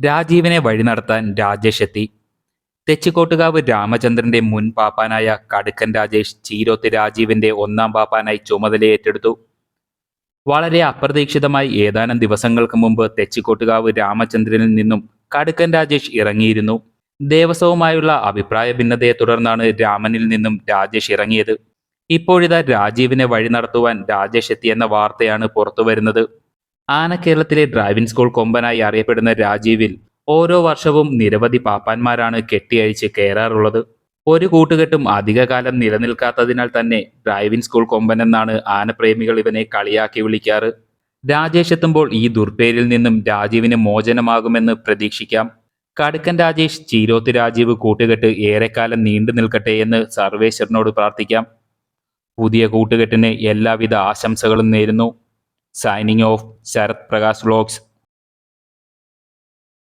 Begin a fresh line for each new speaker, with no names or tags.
രാജീവിനെ വഴി നടത്താൻ രാജേഷ് എത്തി. തെച്ചിക്കോട്ടുകാവ് രാമചന്ദ്രന്റെ മുൻ പാപ്പാനായ കടുക്കൻ രാജേഷ് ചീരോത്ത് രാജീവിന്റെ ഒന്നാം പാപ്പാനായി ചുമതലയേറ്റെടുത്തു വളരെ അപ്രതീക്ഷിതമായി ഏതാനും ദിവസങ്ങൾക്ക് മുമ്പ് തെച്ചിക്കോട്ടുകാവ് രാമചന്ദ്രനിൽ നിന്നും കടുക്കൻ രാജേഷ് ഇറങ്ങിയിരുന്നു. ദേവസ്വവുമായുള്ള അഭിപ്രായ ഭിന്നതയെ തുടർന്നാണ് രാമനിൽ നിന്നും രാജേഷ് ഇറങ്ങിയത്. ഇപ്പോഴിതാ രാജീവിനെ വഴി നടത്തുവാൻ രാജേഷ് എത്തിയെന്ന വാർത്തയാണ് പുറത്തുവരുന്നത്. ആനക്കേരളത്തിലെ ഡ്രൈവിംഗ് സ്കൂൾ കൊമ്പനായി അറിയപ്പെടുന്ന രാജീവിൽ ഓരോ വർഷവും നിരവധി പാപ്പാന്മാരാണ് കെട്ടിയഴിച്ച് കയറാറുള്ളത്. ഒരു കൂട്ടുകെട്ടും അധികകാലം നിലനിൽക്കാത്തതിനാൽ തന്നെ ഡ്രൈവിംഗ് സ്കൂൾ കൊമ്പൻ എന്നാണ് ആനപ്രേമികൾ ഇവനെ കളിയാക്കി വിളിക്കാറ്. രാജേഷ് എത്തുമ്പോൾ ഈ ദുർപേരിൽ നിന്നും രാജീവിന് മോചനമാകുമെന്ന് പ്രതീക്ഷിക്കാം. കടുക്കൻ രാജേഷ് ചീരോത്ത് രാജീവ് കൂട്ടുകെട്ട് ഏറെക്കാലം നീണ്ടു നിൽക്കട്ടെ എന്ന് സർവേശ്വരനോട് പ്രാർത്ഥിക്കാം. പുതിയ കൂട്ടുകെട്ടിന് എല്ലാവിധ ആശംസകളും നേരുന്നു. signing off, Sarath Prakash Vlogs.